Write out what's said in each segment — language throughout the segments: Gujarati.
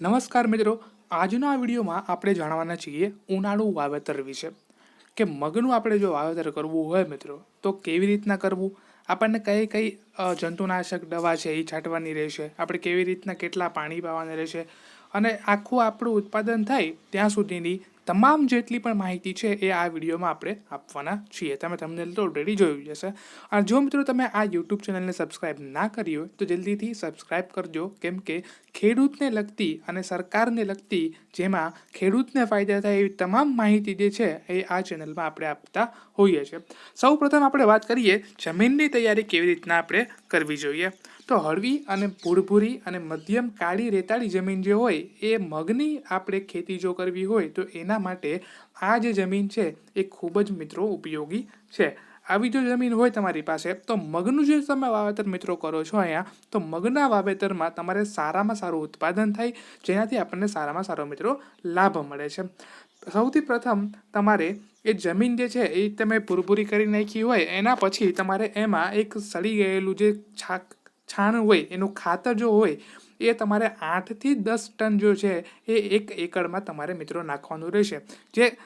નમસ્કાર મિત્રો. આજના વિડીયોમાં આપણે જાણવાના છીએ ઉનાળુ વાવેતર વિશે. કે મગનું આપણે જો વાવેતર કરવું હોય મિત્રો, તો કેવી રીતના કરવું? આપણને કઈ કઈ જંતુનાશક દવા છે એ છાંટવાની રહેશે? આપણે કેવી રીતના કેટલા પાણી પાવાના રહેશે? અને આખું આપણું ઉત્પાદન થાય ત્યાં સુધીની તમામ જેટલી પણ માહિતી છે એ આ વિડીયોમાં આપણે આપવાના છીએ. તમે તમને તો ઓલરેડી જોયું જશે અને જો મિત્રો તમે આ યુટ્યુબ ચેનલને સબસ્ક્રાઇબ ના કરી હોય, તો જલ્દીથી સબસ્ક્રાઇબ કરજો. કેમ કે ખેડૂતને લગતી અને સરકારને લગતી જેમાં ખેડૂતને ફાયદા થાય એવી તમામ માહિતી જે છે એ આ ચેનલમાં આપણે આપતા હોઈએ છીએ. સૌ પ્રથમ આપણે વાત કરીએ જમીનની તૈયારી કેવી રીતના આપણે કરવી જોઈએ. તો હળવી અને ભૂરભૂરી અને મધ્યમ કાળી રેતાળી જમીન જે હોય એ મગની આપણે ખેતી જો કરવી હોય તો એના માટે આ જે જમીન છે એ ખૂબ જ મિત્રો ઉપયોગી છે. આવી જો જમીન હોય તમારી પાસે, તો મગનું જે તમે વાવેતર મિત્રો કરો છો અહીંયા, તો મગના વાવેતરમાં તમારે સારામાં સારું ઉત્પાદન થાય, જેનાથી આપણને સારામાં સારો મિત્રો લાભ મળે છે. સૌથી પ્રથમ તમારે એ જમીન જે છે, એ તમે પૂરપૂરી કરી નાખી હોય, એના પછી તમારે એમાં એક સડી ગયેલું જે છાક, છાણ હોય, એનું ખાતર જો હોય, એ તમારે આઠથી દસ ટન જો છે, એ એક એકરમાં તમારે મિત્રો નાખવાનું રહેશે. જે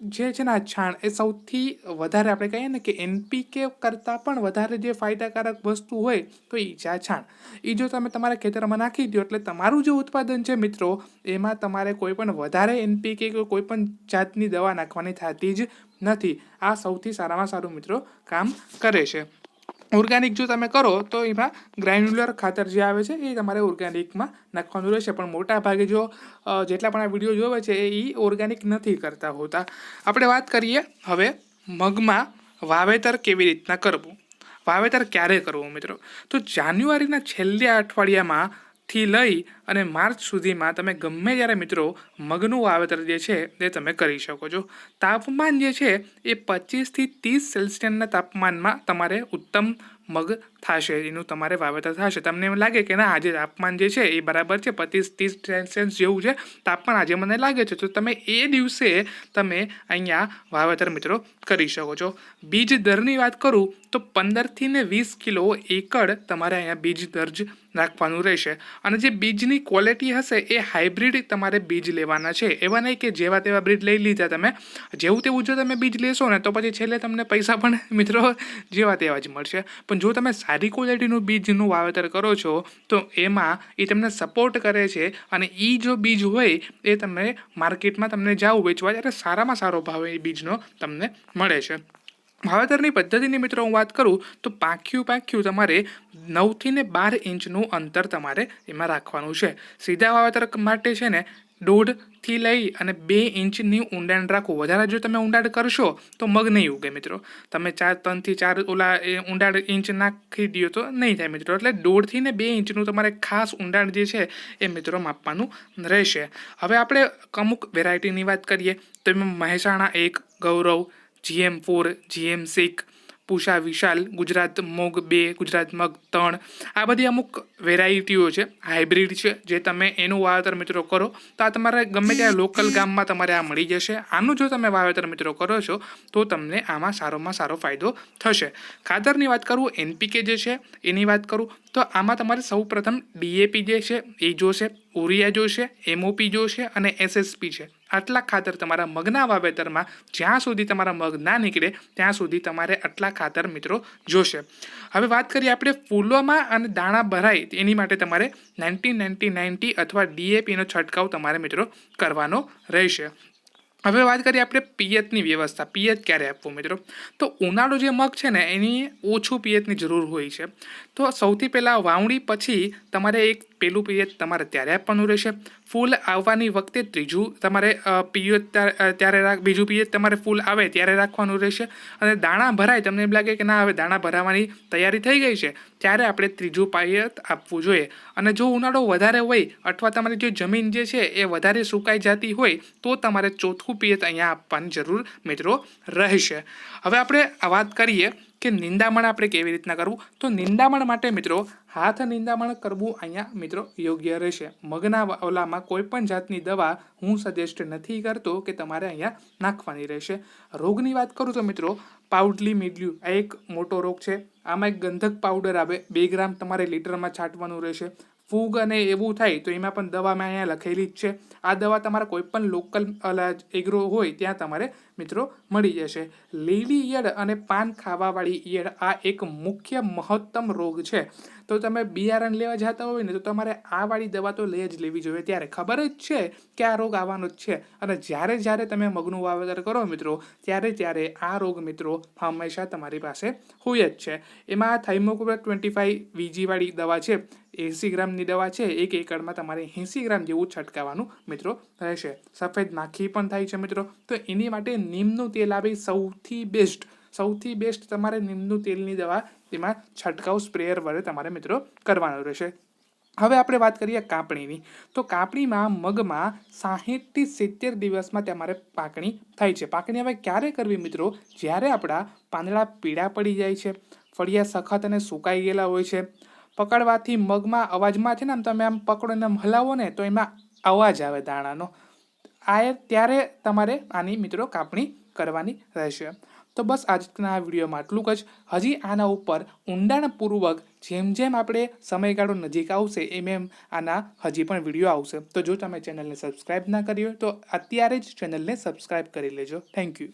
જે છે ને આ છાણ, એ સૌથી વધારે આપણે કહીએ ને કે એનપીકે કરતાં પણ વધારે જે ફાયદાકારક વસ્તુ હોય તો એ છે આ છાણ. એ જો તમે તમારા ખેતરમાં નાખી દો એટલે તમારું જે ઉત્પાદન છે મિત્રો, એમાં તમારે કોઈ પણ વધારે એનપીકે કે કોઈ પણ જાતની દવા નાખવાની થતી જ નથી. આ સૌથી સારામાં સારું મિત્રો કામ કરે છે. ઓર્ગેનિક જો તમે કરો, તો એમાં ગ્રાન્યુલર ખાતર જે આવે છે, એ તમારે ઓર્ગેનિકમાં નાખવાનું રહેશે. પણ મોટા ભાગે જો જેટલા પણ આ વીડિયો જોવે છે, એ ઓર્ગેનિક નથી કરતા હોતા. આપણે વાત કરીએ હવે મગમાં વાવેતર કેવી રીતના કરવું? વાવેતર ક્યારે કરવું મિત્રો? તો જાન્યુઆરીના છેલ્લા અઠવાડિયામાં થી લઈ અને માર્ચ સુધીમાં તમે ગમે ત્યારે મિત્રો મગનું વાવેતર જે છે એ તમે કરી શકો છો. તાપમાન જે છે એ પચીસથી ત્રીસ સેલ્સિયસના તાપમાનમાં તમારે ઉત્તમ મગ થશે, એનું તમારે વાવેતર થશે. તમને એમ લાગે કે ના, આજે તાપમાન જે છે એ બરાબર છે, પચીસ, ત્રીસ સેન્સ જેવું છે. તાપમાન આજે મને લાગે છે. તો તમે એ દિવસે તમે અહીંયા વાવેતર મિત્રો કરી શકો છો. બીજ દરની વાત કરું, તો પંદરથી ને વીસ કિલો એકડ તમારે અહીંયા બીજ દર જ નાખવાનું રહેશે. અને જે બીજની ક્વોલિટી હશે, એ હાઇબ્રિડ તમારે બીજ લેવાના છે. એવા નહીં કે જેવા તેવા બ્રીડ લઈ લીધા તમે. જેવું તેવું જો તમે બીજ લેશો ને, તો પછી છેલ્લે તમને પૈસા પણ મિત્રો જેવા તેવા જ મળશે. પણ જો તમે સારી ક્વોલિટીનું બીજનું વાવેતર કરો છો, તો એમાં એ તમને સપોર્ટ કરે છે અને એ જો બીજ હોય, એ તમને માર્કેટમાં તમને જાઓ વેચવા, ત્યારે સારામાં સારો ભાવ એ બીજનો તમને મળે છે. વાવેતરની પદ્ધતિની મિત્રો હું વાત કરું, તો પાંખ્યું પાંખ્યું તમારે નવથી ને બાર ઇંચનું અંતર તમારે એમાં રાખવાનું છે. સીધા વાવેતર માટે છે ને દોઢથી લઈ અને બે ઇંચની ઊંડાણ રાખો. વધારે જો તમે ઊંડાણ કરશો તો મગ નહીં ઉગે મિત્રો. તમે ચાર ત્રણથી ચાર ઓલા એ ઊંડાણ ઇંચ નાખી દો તો નહીં થાય મિત્રો. એટલે દોઢથી ને બે ઇંચનું તમારે ખાસ ઊંડાણ જે છે એ મિત્રો માપવાનું રહેશે. હવે આપણે અમુક વેરાયટીની વાત કરીએ. તો એમાં મહેસાણા એક, Gaurav GM four GM six Pusha, Vishal, Gujarat મોગ બે, ગુજરાત મગ ત્રણ. આ બધી અમુક વેરાયટીઓ છે હાઇબ્રિડ છે, જે તમે એનું વાવેતર મિત્રો કરો, તો આ તમારે ગમે ત્યાં લોકલ ગામમાં તમારે આ મળી જશે. આનું જો તમે વાવેતર મિત્રો કરો છો, તો તમને આમાં સારોમાં સારો ફાયદો થશે. ખાતરની વાત કરું એનપીકે જે છે, એની વાત કરું, તો આમાં તમારે સૌ પ્રથમ ડીએપી જે છે, એ જોશે. ઉરિયા જોશે એમઓપી જોશે અને એસએસપી છે. આટલા ખાતર તમારા મગના વાવેતરમાં જ્યાં સુધી તમારા મગ ના નીકળે, ત્યાં સુધી તમારે આટલા ખાતર મિત્રો જોશે. હવે વાત કરીએ આપણે ફૂલોમાં અને દાણા ભરાય, એની માટે તમારે નાઇન્ટી નાઇન્ટી નાઇન્ટી અથવા ડીએપીનો છંટકાવ તમારે મિત્રો કરવાનો રહેશે. હવે વાત કરીએ આપણે પિયતની વ્યવસ્થા. પિયત ક્યારે આપવું મિત્રો? તો ઉનાળો જે મગ છે ને, એની ઓછું પિયતની જરૂર હોય છે. તો સૌથી પહેલાં વાવણી પછી તમારે એક પેલું પિયત તમારે ત્યારે આપવાનું રહેશે. ફૂલ આવવાની વખતે ત્રીજું તમારે પિયત ત્યારે રાખ, બીજું પિયત તમારે ફૂલ આવે ત્યારે રાખવાનું રહેશે અને દાણા ભરાય, તમને એમ લાગે કે ના હવે દાણા ભરાવાની તૈયારી થઈ ગઈ છે, ત્યારે આપણે ત્રીજું પિયત આપવું જોઈએ. અને જો ઉનાળો વધારે હોય અથવા તમારી જે જમીન જે છે એ વધારે સુકાઈ જતી હોય, તો તમારે ચોથું પિયત અહીંયા આપવાની જરૂર મિત્રો રહેશે. હવે આપણે વાત કરીએ કે નિંદામણ આપણે કેવી રીતના કરવું? તો નિંદામણ માટે મિત્રો, હાથ નિંદામણ કરવું અહીંયા મિત્રો યોગ્ય રહેશે. મગના ઓલામાં કોઈ પણ જાતની દવા હું સજેસ્ટ નથી કરતો કે તમારે અહીંયા નાખવાની રહેશે. રોગની વાત કરું તો મિત્રો, પાઉડલી મીડલ્યુ આ એક મોટો રોગ છે. આમાં એક ગંધક પાવડર આવે, બે ગ્રામ તમારે લીટરમાં છાંટવાનું રહેશે. ફૂગ અને એવું થાય તો એમાં પણ દવા મેં અહીંયા લખેલી જ છે. આ દવા તમારા કોઈ પણ લોકલ એગ્રો હોય ત્યાં તમારે મિત્રો મળી જશે. લીલી ઈયળ અને પાન ખાવાવાળી ઈયળ આ એક મુખ્ય મહત્તમ રોગ છે. તો તમે બિયારણ લેવા જતા હોય ને તો તમારે આ વાળી દવા તો લઈ જ લેવી જોઈએ. ત્યારે ખબર જ છે કે આ રોગ આવવાનો જ છે. અને જ્યારે જ્યારે તમે મગનું વાવેતર કરો મિત્રો, ત્યારે ત્યારે આ રોગ મિત્રો હંમેશા તમારી પાસે હોય જ છે. એમાં થાઇમોકોબર ટ્વેન્ટી ફાઈવ વીજીવાળી દવા છે. એંસી ગ્રામની દવા છે, એક એકડમાં તમારે એંસી ગ્રામ જેવું છંટકાવવાનું મિત્રો રહેશે. સફેદ માખી પણ થાય છે મિત્રો. તો એની માટે નીમનું તેલ આવે સૌથી બેસ્ટ સૌથી બેસ્ટ તમારે નીમનું તેલની દવા તેમાં છંટકાવ સ્પ્રેયર વડે તમારે મિત્રો કરવાનો રહેશે. હવે આપણે વાત કરીએ કાપણીની. તો કાપણીમાં મગમાં સાહીઠથી સિત્તેર દિવસમાં તમારે પાકણી થાય છે. પાકણી હવે ક્યારે કરવી મિત્રો? જ્યારે આપણા પાંદડા પીળા પડી જાય છે, ફળિયા સખત અને સુકાઈ ગયેલા હોય છે પકડવાથી મગમાં અવાજમાં છે ને, આમ તમે આમ પકડોને આમ હલાવો ને, તો એમાં અવાજ આવે દાણાનો. આ ત્યારે તમારે આની મિત્રો કાપણી કરવાની રહેશે. તો બસ આજના આ વિડીયોમાં આટલું જ. હજી આના ઉપર ઊંડાણપૂર્વક જેમ જેમ આપણે સમયગાળો નજીક આવશે, એમ એમ આના હજી પણ વીડિયો આવશે. તો જો તમે ચેનલને સબસ્ક્રાઈબ ના કરી હોય, તો અત્યારે જ ચેનલને સબસ્ક્રાઈબ કરી લેજો. Thank you.